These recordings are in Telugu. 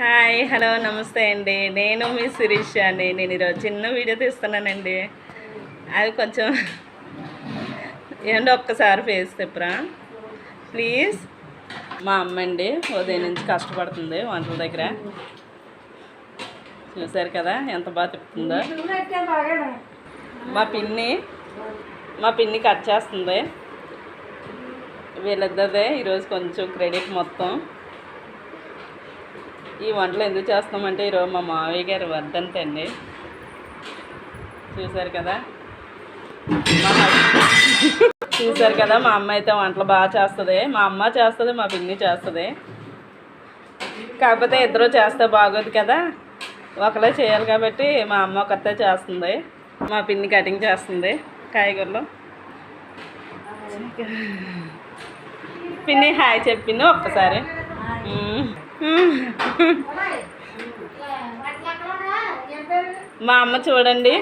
హాయ్ హలో నమస్తే అండి. నేను మీ శిరీష్ అండి. నేను ఈరోజు చిన్న వీడియో తీస్తున్నానండి. అది కొంచెం ఏంటో ఒక్కసారి ఫేస్ తిప్పరా? ప్లీజ్. మా అమ్మ అండి ఉదయం నుంచి కష్టపడుతుంది వంటల దగ్గర. చూసారు కదా ఎంత బాగా తిప్పుతుందో. మా పిన్ని మా పిన్ని కట్ చేస్తుంది. వీళ్ళిద్దరిదే ఈరోజు కొంచెం క్రెడిట్ మొత్తం. ఈ వంటలు ఎందుకు చేస్తామంటే ఈరోజు మా మావయ్య గారి వర్ధంతి అండి. చూసారు కదా? చూసారు కదా? మా అమ్మ అయితే వంటలు బాగా చేస్తుంది. మా అమ్మ చేస్తుంది మా పిన్ని చేస్తుంది. కాకపోతే ఇద్దరు చేస్తే బాగోదు కదా? ఒకరే చేయాలి కాబట్టి మా అమ్మ ఒకతే చేస్తుంది. మా పిన్ని కటింగ్ చేస్తుంది కాయగూరలు. పిన్ని హాయ్ చెప్పింది ఒక్కసారి. మా అమ్మ చూడండి.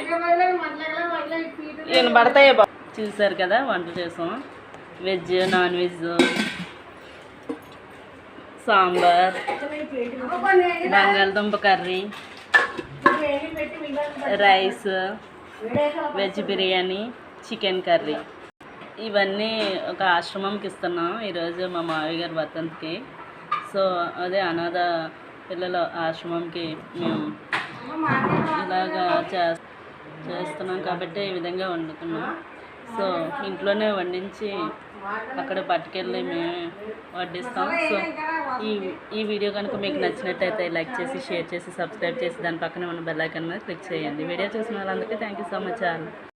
వినబడతాయి బా చూసారు కదా వంట చేసాం. వెజ్ నాన్ వెజ్ సాంబార్ బంగాళదుంప curry rice veg biryani chicken curry. ఇవన్నీ ఒక ఆశ్రమంకి ఇస్తున్నాం. ఈరోజు మా మావయ్య గారి వర్తంతికి సో అదే అనాథ పిల్లల ఆశ్రమంకి మేము ఇలాగా చే చేస్తున్నాం కాబట్టి ఈ విధంగా వండుతున్నాం. సో ఇంట్లోనే వండించి అక్కడ పట్టుకెళ్ళి మేము వడ్డిస్తాం. సో ఈ ఈ వీడియో కనుక మీకు నచ్చినట్టయితే లైక్ చేసి షేర్ చేసి సబ్స్క్రైబ్ చేసి దాని పక్కనే ఉన్న బెల్ ఐకాన్ మీద క్లిక్ చేయండి. వీడియో చూసిన వాళ్ళందరికీ thank you so much all.